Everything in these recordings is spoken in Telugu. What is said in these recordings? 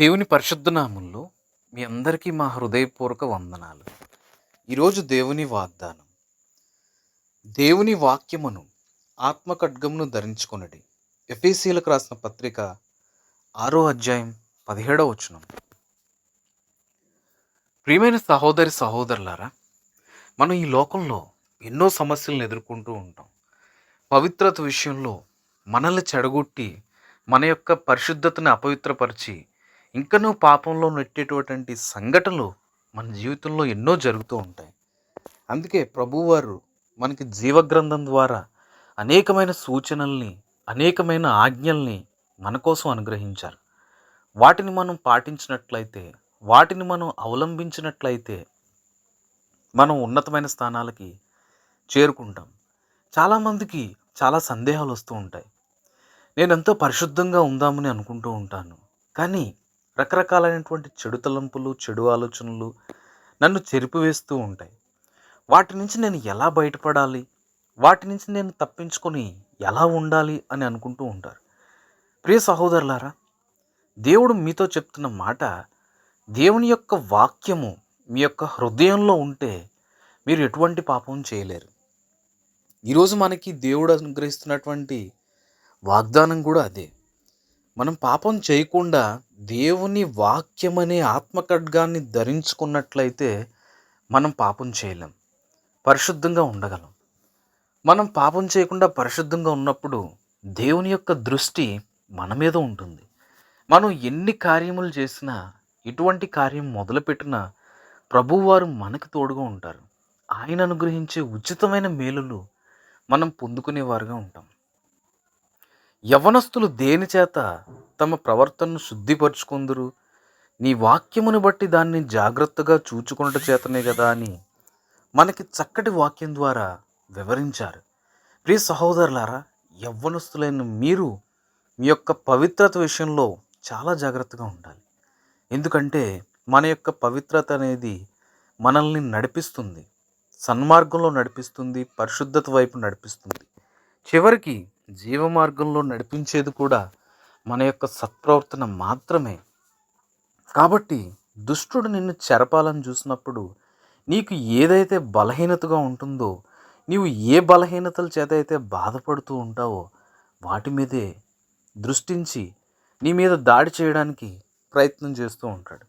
దేవుని పరిశుద్ధనామంలో మీ అందరికీ మా హృదయపూర్వక వందనాలు. ఈరోజు దేవుని వాగ్దానం దేవుని వాక్యమును ఆత్మ ఖడ్గమును ధరించుకొనడి. ఎఫీసీలకు రాసిన పత్రిక ఆరో అధ్యాయం పదిహేడవ వచనం. ప్రియమైన సహోదరి సహోదరులారా మనం ఈ లోకంలో ఎన్నో సమస్యలను ఎదుర్కొంటూ ఉంటాం. పవిత్రత విషయంలో మనల్ని చెడగొట్టి మన యొక్క పరిశుద్ధతను అపవిత్రపరిచి ఇంకనూ పాపంలో నెట్టేటటువంటి సంఘటనలు మన జీవితంలో ఎన్నో జరుగుతూ ఉంటాయి. అందుకే ప్రభువారు మనకి జీవగ్రంథం ద్వారా అనేకమైన సూచనల్ని అనేకమైన ఆజ్ఞల్ని మన కోసం అనుగ్రహించారు. వాటిని మనం పాటించినట్లయితే వాటిని మనం అవలంబించినట్లయితే మనం ఉన్నతమైన స్థానాలకి చేరుకుంటాం. చాలామందికి చాలా సందేహాలు వస్తూ ఉంటాయి. నేను ఎంతో పరిశుద్ధంగా ఉందామని అనుకుంటూ ఉంటాను. కానీ రకరకాలైనటువంటి చెడు తలంపులు చెడు ఆలోచనలు నన్ను చెరిపివేస్తూ ఉంటాయి. వాటి నుంచి నేను ఎలా బయటపడాలి? వాటి నుంచి నేను తప్పించుకొని ఎలా ఉండాలి అని అనుకుంటూ ఉంటారు. ప్రియ సహోదరులారా దేవుడు మీతో చెప్తున్న మాట దేవుని యొక్క వాక్యము మీ యొక్క హృదయంలో ఉంటే మీరు ఎటువంటి పాపం చేయలేరు. ఈరోజు మనకి దేవుడు అనుగ్రహిస్తున్నటువంటి వాగ్దానం కూడా అదే. మనం పాపం చేయకుండా దేవుని వాక్యం అనే ఆత్మఖడ్గాన్ని ధరించుకున్నట్లయితే మనం పాపం చేయలేం. పరిశుద్ధంగా ఉండగలం. మనం పాపం చేయకుండా పరిశుద్ధంగా ఉన్నప్పుడు దేవుని యొక్క దృష్టి మన మీద ఉంటుంది. మనం ఎన్ని కార్యములు చేసినా ఎటువంటి కార్యం మొదలుపెట్టినా ప్రభువారు మనకు తోడుగా ఉంటారు. ఆయన అనుగ్రహించే ఉచితమైన మేలులు మనం పొందుకునేవారుగా ఉంటాం. యవనస్తులు దేని చేత తమ ప్రవర్తనను శుద్ధిపరుచుకుందురు? నీ వాక్యమును బట్టి దాన్ని జాగ్రత్తగా చూచుకున్నట చేతనే కదా అని మనకి చక్కటి వాక్యం ద్వారా వివరించారు. ప్రియ సహోదరులారా యవ్వనస్తులైన మీరు మీ యొక్క పవిత్రత విషయంలో చాలా జాగ్రత్తగా ఉండాలి. ఎందుకంటే మన యొక్క పవిత్రత అనేది మనల్ని నడిపిస్తుంది. సన్మార్గంలో నడిపిస్తుంది పరిశుద్ధత వైపు నడిపిస్తుంది. చివరికి జీవ మార్గంలో నడిపించేది కూడా మన యొక్క సత్ప్రవర్తన మాత్రమే. కాబట్టి దుష్టుడు నిన్ను చెరపాలని చూసినప్పుడు నీకు ఏదైతే బలహీనతగా ఉంటుందో నీవు ఏ బలహీనతల చేత అయితే బాధపడుతూ ఉంటావో వాటి మీదే దృష్టించి నీ మీద దాడి చేయడానికి ప్రయత్నం చేస్తూ ఉంటాడు.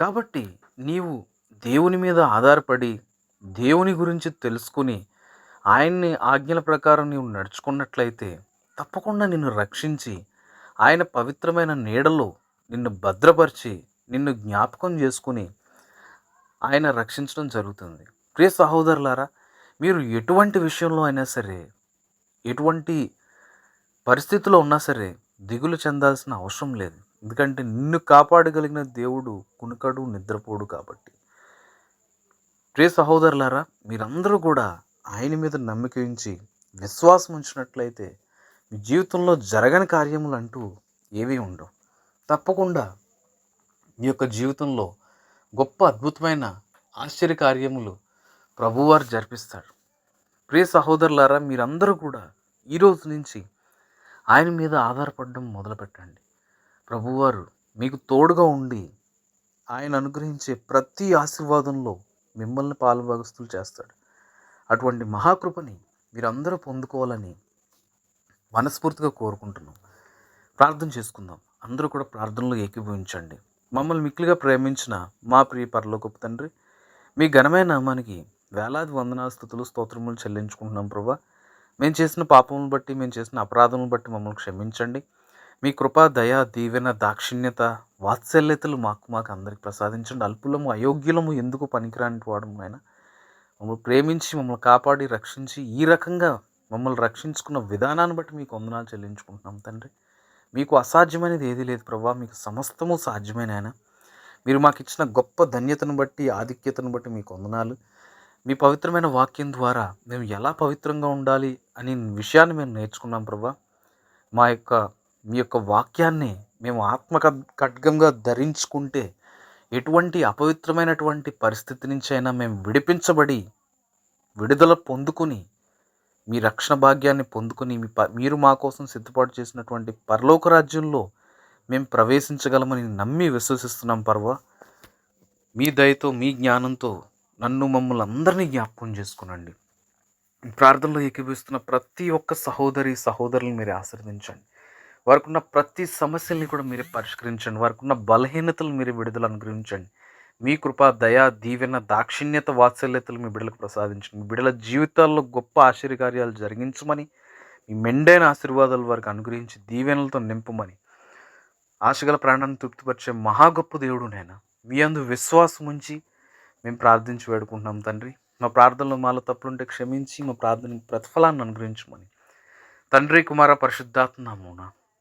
కాబట్టి నీవు దేవుని మీద ఆధారపడి దేవుని గురించి తెలుసుకుని ఆయన్ని ఆజ్ఞల ప్రకారం నీవు నడుచుకున్నట్లయితే తప్పకుండా నిన్ను రక్షించి ఆయన పవిత్రమైన నీడలో నిన్ను భద్రపరిచి నిన్ను జ్ఞాపకం చేసుకుని ఆయన రక్షించడం జరుగుతుంది. ప్రియ సహోదరులారా మీరు ఎటువంటి విషయంలో అయినా సరే ఎటువంటి పరిస్థితిలో ఉన్నా సరే దిగులు చెందాల్సిన అవసరం లేదు. ఎందుకంటే నిన్ను కాపాడగలిగిన దేవుడు కునుకడు నిద్రపోడు కాబట్టి. ప్రియ సహోదరులారా మీరందరూ కూడా ఆయన మీద నమ్మిక ఉంచి విశ్వాసం ఉంచినట్లయితే మీ జీవితంలో జరగని కార్యములు అంటూ ఏవీ ఉండవు. తప్పకుండా మీ యొక్క జీవితంలో గొప్ప అద్భుతమైన ఆశ్చర్య కార్యములు ప్రభువారు జరిపిస్తాడు ప్రియ సహోదరులారా మీరందరూ కూడా ఈరోజు నుంచి ఆయన మీద ఆధారపడడం మొదలుపెట్టండి. ప్రభువారు మీకు తోడుగా ఉండి ఆయన అనుగ్రహించే ప్రతి ఆశీర్వాదంలో మిమ్మల్ని పాలుభాగస్తులు చేస్తాడు. అటువంటి మహాకృపని మీరందరూ పొందుకోవాలని మనస్ఫూర్తిగా కోరుకుంటున్నాం. ప్రార్థన చేసుకుందాం. అందరూ కూడా ప్రార్థనలో ఏకీభవించండి. మమ్మల్ని మిక్కిలిగా ప్రేమించిన మా ప్రియ పరలోకపు తండ్రి మీ ఘనమైన నామానికి వేలాది వందనాల స్థుతులు స్తోత్రములు చెల్లించుకుంటున్నాం ప్రభా. మేము చేసిన పాపములను బట్టి మేము చేసిన అపరాధములను బట్టి మమ్మల్ని క్షమించండి. మీ కృప దయ దీవెన దాక్షిణ్యత వాత్సల్యతలు మాకు మాకు అందరికి ప్రసాదించండి. అల్పులము అయోగ్యులము ఎందుకు పనికిరాని వాడము ఆయన మమ్మల్ని ప్రేమించి మమ్మల్ని కాపాడి రక్షించి ఈ రకంగా మమ్మల్ని రక్షించుకున్న విధానాన్ని బట్టి మీకు వందనాలు చెల్లించుకుంటున్నాం తండ్రి. మీకు అసాధ్యమైనది ఏదీ లేదు ప్రభా. మీకు సమస్తము సాధ్యమైన ఆయన మీరు మాకు ఇచ్చిన గొప్ప ధన్యతను బట్టి ఆధిక్యతను బట్టి మీకు వందనాలు. మీ పవిత్రమైన వాక్యం ద్వారా మేము ఎలా పవిత్రంగా ఉండాలి అనే విషయాన్ని మేము నేర్చుకున్నాం ప్రభా. మా యొక్క మీ యొక్క వాక్యాన్ని మేము ఆత్మ ఖడ్గంగా ధరించుకుంటే ఎటువంటి అపవిత్రమైనటువంటి పరిస్థితి నుంచి అయినా మేము విడిపించబడి విడుదల పొందుకుని మీ రక్షణ భాగ్యాన్ని పొందుకుని మీ ప మీరు మా కోసం సిద్ధపాటు చేసినటువంటి పరలోక రాజ్యంలో మేము ప్రవేశించగలమని నమ్మి విశ్వసిస్తున్నాం పర్వ. మీ దయతో మీ జ్ఞానంతో నన్ను మమ్మల్ని అందరినీ జ్ఞాపకం చేసుకునండి. ప్రార్థనలో ఏకీభిస్తున్న ప్రతి ఒక్క సహోదరి సహోదరులను మీరు ఆశీర్వదించండి. వారికి ఉన్న ప్రతి సమస్యల్ని కూడా మీరే పరిష్కరించండి. వారికి ఉన్న బలహీనతలు మీరు విడుదల అనుగ్రహించండి. మీ కృప దయా దీవెన దాక్షిణ్యత వాత్సల్యతలు మీ బిడ్డలకు ప్రసాదించండి. మీ బిడ్డల జీవితాల్లో గొప్ప ఆశ్చర్యకార్యాలు జరిగించమని మీ మెండైన ఆశీర్వాదాలు వారికి అనుగ్రహించి దీవెనలతో నింపమని ఆశగల ప్రాణాన్ని తృప్తిపరిచే మహా గొప్ప దేవుడు నేను? మీ అందు విశ్వాసం ఉంచి మేము ప్రార్థించి వేడుకుంటున్నాం తండ్రి. మా ప్రార్థనలో మాలో తప్పులుంటే క్షమించి మా ప్రార్థనకి ప్రతిఫలాన్ని అనుగ్రహించమని. తండ్రి కుమార పరిశుద్ధాత్మ నమూనా